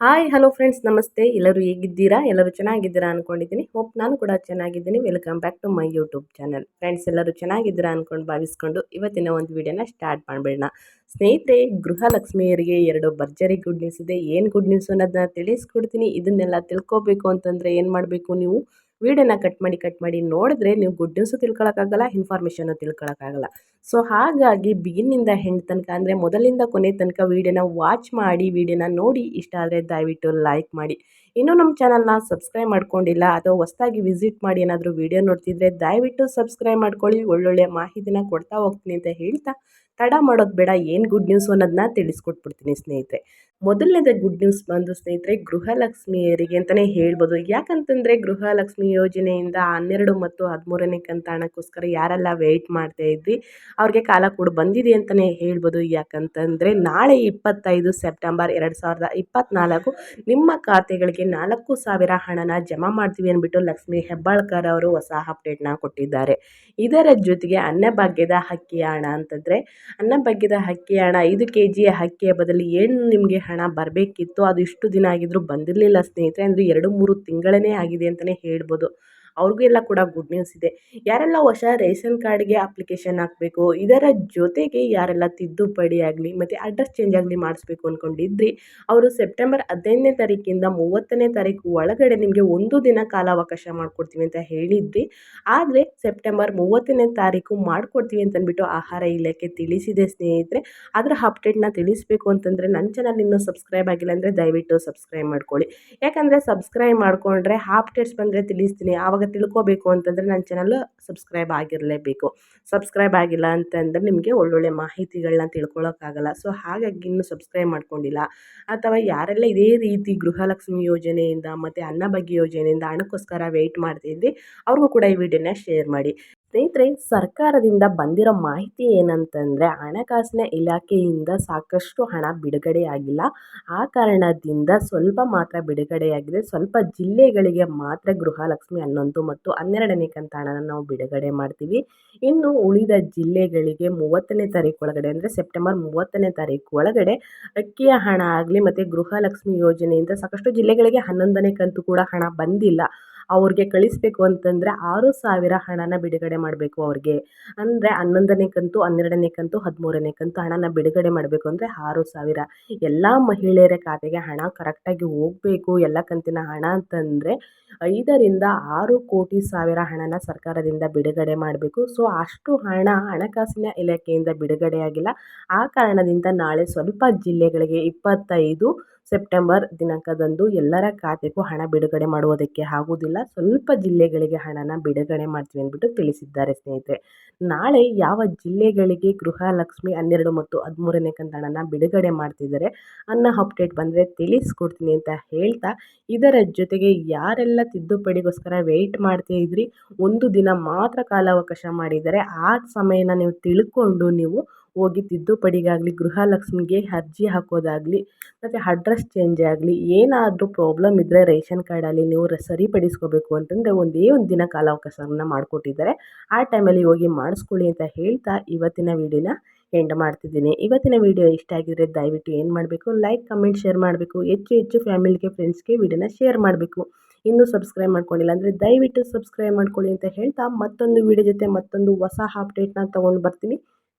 Hi hello friends ನಮಸ್ತೆ. ಎಲ್ಲರೂ ಹೇಗಿದ್ದೀರಾ? ಎಲ್ಲರೂ ಚೆನ್ನಾಗಿದ್ದೀರಾ ಅಂದ್ಕೊಂಡಿದ್ದೀನಿ ಹೋಪ್ ನಾನು ಕೂಡ ಚೆನ್ನಾಗಿದ್ದೀನಿ. Welcome back to my YouTube channel friends ಎಲ್ಲರೂ ಚೆನ್ನಾಗಿದ್ದೀರಾ ಅಂದ್ಕೊಂಡು ಭಾವಿಸ್ಕೊಂಡು ಇವತ್ತಿನ ಒಂದು ವಿಡಿಯೋನ ಸ್ಟಾರ್ಟ್ ಮಾಡಿಬಿಡೋಣ. ಸ್ನೇಹಿತರೆ, ಗೃಹಲಕ್ಷ್ಮಿಯರಿಗೆ ಎರಡು ಭರ್ಜರಿ ಗುಡ್ ನ್ಯೂಸ್ ಇದೆ. ಏನು ಗುಡ್ ನ್ಯೂಸ್ ಅನ್ನೋದನ್ನ ತಿಳಿಸ್ಕೊಡ್ತೀನಿ. ಇದನ್ನೆಲ್ಲ ತಿಳ್ಕೊಬೇಕು ಅಂತಂದರೆ ಏನು ಮಾಡಬೇಕು ನೀವು? ವೀಡಿಯೋನ ಕಟ್ ಮಾಡಿ ಕಟ್ ಮಾಡಿ ನೋಡಿದ್ರೆ ನೀವು ಗುಡ್ ನ್ಯೂಸು ತಿಳ್ಕೊಳಕ್ಕಾಗಲ್ಲ ಇನ್ಫಾರ್ಮೇಷನ್ನು ತಿಳ್ಕೊಳಕ್ಕಾಗಲ್ಲ. ಸೊ ಹಾಗಾಗಿ ಬಿಗಿನಿಂದ ಹೆಣ್ಣು ತನಕ ಅಂದರೆ ಮೊದಲಿಂದ ಕೊನೆ ತನಕ ವೀಡಿಯೋನ ವಾಚ್ ಮಾಡಿ, ವೀಡಿಯೋನ ನೋಡಿ ಇಷ್ಟ ಆದರೆ ದಯವಿಟ್ಟು ಲೈಕ್ ಮಾಡಿ. ಇನ್ನೂ ನಮ್ಮ ಚಾನಲ್ನ ಸಬ್ಸ್ಕ್ರೈಬ್ ಮಾಡ್ಕೊಂಡಿಲ್ಲ, ಅಥವಾ ಹೊಸದಾಗಿ ವಿಸಿಟ್ ಮಾಡಿ ಏನಾದರೂ ವೀಡಿಯೋ ನೋಡ್ತಿದ್ರೆ ದಯವಿಟ್ಟು ಸಬ್ಸ್ಕ್ರೈಬ್ ಮಾಡ್ಕೊಳ್ಳಿ, ಒಳ್ಳೊಳ್ಳೆ ಮಾಹಿತಿನ ಕೊಡ್ತಾ ಹೋಗ್ತೀನಿ ಅಂತ ಹೇಳ್ತಾ ತಡ ಮಾಡೋದು ಬೇಡ, ಏನು ಗುಡ್ ನ್ಯೂಸ್ ಅನ್ನೋದನ್ನ ತಿಳಿಸ್ಕೊಟ್ಬಿಡ್ತೀನಿ ಸ್ನೇಹಿತರೆ. ಮೊದಲನೇದೇ ಗುಡ್ ನ್ಯೂಸ್ ಬಂದು ಸ್ನೇಹಿತರೆ, ಗೃಹಲಕ್ಷ್ಮಿಯರಿಗೆ ಅಂತಲೇ ಹೇಳ್ಬೋದು. ಯಾಕಂತಂದರೆ ಗೃಹಲಕ್ಷ್ಮಿ ಯೋಜನೆಯಿಂದ ಹನ್ನೆರಡು ಮತ್ತು ಹದಿಮೂರನೇ ಕಂತ ಹಣಕ್ಕೋಸ್ಕರ ಯಾರೆಲ್ಲ ವೆಯ್ಟ್ ಮಾಡ್ತಾ ಇದ್ವಿ, ಅವ್ರಿಗೆ ಕಾಲ ಕೂಡ ಬಂದಿದೆ ಅಂತಲೇ ಹೇಳ್ಬೋದು. ಯಾಕಂತಂದರೆ ನಾಳೆ ಇಪ್ಪತ್ತೈದು ಸೆಪ್ಟೆಂಬರ್ ಎರಡು ಸಾವಿರದ ಇಪ್ಪತ್ತ್ನಾಲ್ಕು ನಿಮ್ಮ ಖಾತೆಗಳಿಗೆ ನಾಲ್ಕು ಸಾವಿರ ಹಣನ ಜಮಾ ಮಾಡ್ತೀವಿ ಅಂದ್ಬಿಟ್ಟು ಲಕ್ಷ್ಮಿ ಹೆಬ್ಬಾಳ್ಕರ್ ಅವರು ಹೊಸ ಅಪ್ಡೇಟ್ನ ಕೊಟ್ಟಿದ್ದಾರೆ. ಇದರ ಜೊತೆಗೆ ಅನ್ನಭಾಗ್ಯದ ಹಕ್ಕಿಯ ಹಣ ಅಂತಂದರೆ ಅನ್ನಭಾಗ್ಯದ ಅಕ್ಕಿ ಹಣ ಐದು ಕೆ ಜಿಯ ಅಕ್ಕಿಯ ಬದಲು ಏನು ನಿಮಗೆ ಹಣ ಬರಬೇಕಿತ್ತು? ಅದು ಇಷ್ಟು ದಿನ ಆಗಿದ್ದರೂ ಬಂದಿರಲಿಲ್ಲ ಸ್ನೇಹಿತರೆ. ಅಂದರೆ ಎರಡು ಮೂರು ತಿಂಗಳೇ ಆಗಿದೆ ಅಂತಲೇ ಹೇಳ್ಬೋದು. ಅವ್ರಿಗೂ ಎಲ್ಲ ಕೂಡ ಗುಡ್ ನ್ಯೂಸ್ ಇದೆ. ಯಾರೆಲ್ಲ ಹೊಸ ರೇಷನ್ ಕಾರ್ಡ್ಗೆ ಅಪ್ಲಿಕೇಶನ್ ಹಾಕಬೇಕು, ಇದರ ಜೊತೆಗೆ ಯಾರೆಲ್ಲ ತಿದ್ದುಪಡಿ ಆಗಲಿ, ಮತ್ತು ಅಡ್ರೆಸ್ ಚೇಂಜ್ ಆಗಲಿ ಮಾಡಿಸ್ಬೇಕು ಅಂದ್ಕೊಂಡಿದ್ರಿ ಅವರು ಸೆಪ್ಟೆಂಬರ್ ಹದಿನೈದನೇ ತಾರೀಕಿಂದ ಮೂವತ್ತನೇ ತಾರೀಕು ಒಳಗಡೆ ನಿಮಗೆ ಒಂದು ದಿನ ಕಾಲಾವಕಾಶ ಮಾಡಿಕೊಡ್ತೀವಿ ಅಂತ ಹೇಳಿದ್ರಿ. ಆದರೆ ಸೆಪ್ಟೆಂಬರ್ ಮೂವತ್ತನೇ ತಾರೀಕು ಮಾಡಿಕೊಡ್ತೀವಿ ಅಂತಂದ್ಬಿಟ್ಟು ಆಹಾರ ಇಲಾಖೆ ತಿಳಿಸಿದೆ ಸ್ನೇಹಿತರೆ. ಅದರ ಅಪ್ಡೇಟ್ನ ತಿಳಿಸ್ಬೇಕು ಅಂತಂದರೆ ನನ್ನ ಚಾನಲ್ ಇನ್ನೂ ಸಬ್ಸ್ಕ್ರೈಬ್ ಆಗಿಲ್ಲ ಅಂದರೆ ದಯವಿಟ್ಟು ಸಬ್ಸ್ಕ್ರೈಬ್ ಮಾಡ್ಕೊಳ್ಳಿ. ಯಾಕಂದರೆ ಸಬ್ಸ್ಕ್ರೈಬ್ ಮಾಡಿಕೊಂಡ್ರೆ ಅಪ್ಡೇಟ್ಸ್ ಬಂದರೆ ತಿಳಿಸ್ತೀನಿ. ಆವಾಗ ತಿಳ್ಕೊಬೇಕು ಅಂತಂದರೆ ನನ್ನ ಚಾನಲ್ ಸಬ್ಸ್ಕ್ರೈಬ್ ಆಗಿರಲೇಬೇಕು. ಸಬ್ಸ್ಕ್ರೈಬ್ ಆಗಿಲ್ಲ ಅಂತಂದರೆ ನಿಮಗೆ ಒಳ್ಳೊಳ್ಳೆ ಮಾಹಿತಿಗಳನ್ನ ತಿಳ್ಕೊಳ್ಳೋಕ್ಕಾಗಲ್ಲ ಸೊ ಹಾಗಾಗಿ ಇನ್ನೂ ಸಬ್ಸ್ಕ್ರೈಬ್ ಮಾಡ್ಕೊಂಡಿಲ್ಲ. ಅಥವಾ ಯಾರೆಲ್ಲ ಇದೇ ರೀತಿ ಗೃಹಲಕ್ಷ್ಮಿ ಯೋಜನೆಯಿಂದ ಮತ್ತು ಅನ್ನಭಾಗ್ಯ ಯೋಜನೆಯಿಂದ ಹಣಕ್ಕೋಸ್ಕರ ವೆಯ್ಟ್ ಮಾಡ್ತಿದ್ರಿ, ಅವ್ರಿಗೂ ಕೂಡ ಈ ವಿಡಿಯೋನ ಶೇರ್ ಮಾಡಿ. ಸ್ನೇಹಿತರೆ, ಸರ್ಕಾರದಿಂದ ಬಂದಿರೋ ಮಾಹಿತಿ ಏನಂತಂದರೆ, ಹಣಕಾಸಿನ ಇಲಾಖೆಯಿಂದ ಸಾಕಷ್ಟು ಹಣ ಬಿಡುಗಡೆಯಾಗಿಲ್ಲ ಆ ಕಾರಣದಿಂದ ಸ್ವಲ್ಪ ಮಾತ್ರ ಬಿಡುಗಡೆಯಾಗಿದೆ ಸ್ವಲ್ಪ ಜಿಲ್ಲೆಗಳಿಗೆ ಮಾತ್ರ ಗೃಹಲಕ್ಷ್ಮಿ ಹನ್ನೊಂದು ಮತ್ತು ಹನ್ನೆರಡನೇ ಕಂತ ಹಣನ ನಾವು ಬಿಡುಗಡೆ ಮಾಡ್ತೀವಿ. ಇನ್ನು ಉಳಿದ ಜಿಲ್ಲೆಗಳಿಗೆ ಮೂವತ್ತನೇ ತಾರೀಕು ಒಳಗಡೆ, ಅಂದರೆ ಸೆಪ್ಟೆಂಬರ್ ಮೂವತ್ತನೇ ತಾರೀಕು ಒಳಗಡೆ ಅಕ್ಕಿಯ ಹಣ ಆಗಲಿ ಮತ್ತು ಗೃಹಲಕ್ಷ್ಮಿ ಯೋಜನೆಯಿಂದ ಸಾಕಷ್ಟು ಜಿಲ್ಲೆಗಳಿಗೆ ಹನ್ನೊಂದನೇ ಕಂತು ಕೂಡ ಹಣ ಬಂದಿಲ್ಲ. ಅವ್ರಿಗೆ ಕಳಿಸ್ಬೇಕು ಅಂತಂದರೆ ಆರು ಸಾವಿರ ಹಣನ ಬಿಡುಗಡೆ ಮಾಡಬೇಕು ಅವ್ರಿಗೆ. ಅಂದರೆ ಹನ್ನೊಂದನೇ ಕಂತು, ಹನ್ನೆರಡನೇ ಕಂತು, ಹದಿಮೂರನೇ ಕಂತು ಹಣನ ಬಿಡುಗಡೆ ಮಾಡಬೇಕು ಅಂದರೆ ಆರು ಸಾವಿರ. ಎಲ್ಲ ಮಹಿಳೆಯರ ಖಾತೆಗೆ ಹಣ ಕರೆಕ್ಟಾಗಿ ಹೋಗಬೇಕು, ಎಲ್ಲ ಕಂತಿನ ಹಣ ಅಂತಂದರೆ ಐದರಿಂದ ಆರು ಕೋಟಿ ಸಾವಿರ ಹಣನ ಸರ್ಕಾರದಿಂದ ಬಿಡುಗಡೆ ಮಾಡಬೇಕು. ಸೊ ಅಷ್ಟು ಹಣ ಹಣಕಾಸಿನ ಇಲಾಖೆಯಿಂದ ಬಿಡುಗಡೆಯಾಗಿಲ್ಲ ಆ ಕಾರಣದಿಂದ ನಾಳೆ ಸ್ವಲ್ಪ ಜಿಲ್ಲೆಗಳಿಗೆ ಇಪ್ಪತ್ತೈದು ಸೆಪ್ಟೆಂಬರ್ ದಿನಾಂಕದಂದು ಎಲ್ಲರ ಖಾತೆಗೂ ಹಣ ಬಿಡುಗಡೆ ಮಾಡುವುದಕ್ಕೆ ಆಗುವುದಿಲ್ಲ. ಸ್ವಲ್ಪ ಜಿಲ್ಲೆಗಳಿಗೆ ಹಣನ ಬಿಡುಗಡೆ ಮಾಡ್ತೀವಿ ಅಂದ್ಬಿಟ್ಟು ತಿಳಿಸಿದ್ದಾರೆ ಸ್ನೇಹಿತರೆ. ನಾಳೆ ಯಾವ ಜಿಲ್ಲೆಗಳಿಗೆ ಗೃಹಲಕ್ಷ್ಮಿ ಹನ್ನೆರಡು ಮತ್ತು ಹದಿಮೂರನೇ ಕಂತಣನ ಬಿಡುಗಡೆ ಮಾಡ್ತಿದ್ದಾರೆ ಅನ್ನೋ ಅಪ್ಡೇಟ್ ಬಂದರೆ ತಿಳಿಸ್ಕೊಡ್ತೀನಿ ಅಂತ ಹೇಳ್ತಾ, ಇದರ ಜೊತೆಗೆ ಯಾರೆಲ್ಲ ತಿದ್ದುಪಡಿಗೋಸ್ಕರ ವೆಯ್ಟ್ ಮಾಡ್ತಾ ಇದ್ರಿ, ಒಂದು ದಿನ ಮಾತ್ರ ಕಾಲಾವಕಾಶ ಮಾಡಿದ್ದಾರೆ ಆ ಸಮಯನ ನೀವು ತಿಳ್ಕೊಂಡು ನೀವು ಹೋಗಿ ತಿದ್ದುಪಡಿಗಾಗಲಿ ಗೃಹಲಕ್ಷ್ಮಿಗೆ ಅರ್ಜಿ ಹಾಕೋದಾಗಲಿ, ಮತ್ತು ಅಡ್ರೆಸ್ ಚೇಂಜ್ ಆಗಲಿ, ಏನಾದರೂ ಪ್ರಾಬ್ಲಮ್ ಇದ್ದರೆ ರೇಷನ್ ಕಾರ್ಡಲ್ಲಿ ನೀವು ಸರಿಪಡಿಸ್ಕೋಬೇಕು ಅಂತಂದರೆ ಒಂದೇ ಒಂದು ದಿನ ಕಾಲಾವಕಾಶವನ್ನು ಮಾಡಿಕೊಟ್ಟಿದ್ದಾರೆ. ಆ ಟೈಮಲ್ಲಿ ಹೋಗಿ ಮಾಡಿಸ್ಕೊಳ್ಳಿ ಅಂತ ಹೇಳ್ತಾ ಇವತ್ತಿನ ವಿಡಿಯೋನ ಎಂಡ್ ಮಾಡ್ತಿದ್ದೀನಿ. ಇವತ್ತಿನ ವೀಡಿಯೋ ಇಷ್ಟ ಆಗಿದ್ರೆ ದಯವಿಟ್ಟು ಏನು ಮಾಡಬೇಕು? ಲೈಕ್ ಕಮೆಂಟ್ ಶೇರ್ ಮಾಡಬೇಕು. ಹೆಚ್ಚು ಹೆಚ್ಚು ಫ್ಯಾಮಿಲಿಗೆ ಫ್ರೆಂಡ್ಸ್ಗೆ ವಿಡಿಯೋನ ಶೇರ್ ಮಾಡಬೇಕು. ಇನ್ನೂ ಸಬ್ಸ್ಕ್ರೈಬ್ ಮಾಡ್ಕೊಂಡಿಲ್ಲ ಅಂದರೆ ದಯವಿಟ್ಟು ಸಬ್ಸ್ಕ್ರೈಬ್ ಮಾಡ್ಕೊಳ್ಳಿ ಅಂತ ಹೇಳ್ತಾ ಮತ್ತೊಂದು ವಿಡಿಯೋ ಜೊತೆ ಮತ್ತೊಂದು ಹೊಸ ಅಪ್ಡೇಟ್ನ ತೊಗೊಂಡು ಬರ್ತೀನಿ.